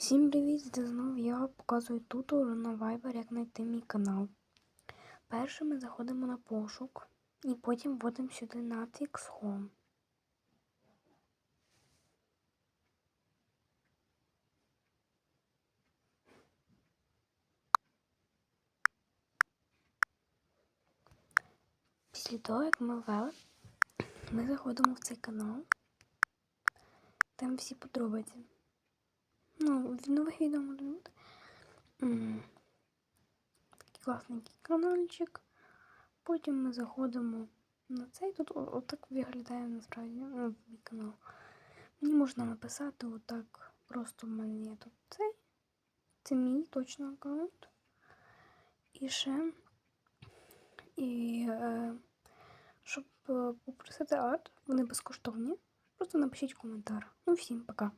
Всім привіт! Це знову я показую тутору на Viber, як знайти мій канал. Перше ми заходимо на пошук і потім вводимо сюди Natix Home. Після того, як ми ввели, ми заходимо в цей канал. Там всі подробиці. В нових відео може бути. Такий класненький каналчик. Потім ми заходимо на цей. Тут отак виглядає насправді ну, мій канал. Мені можна написати отак. Просто в мене є тут цей. Це мій точно аккаунт. І ще. І е, щоб е, попросити арт, вони безкоштовні. Просто напишіть коментар. Ну, всім пока.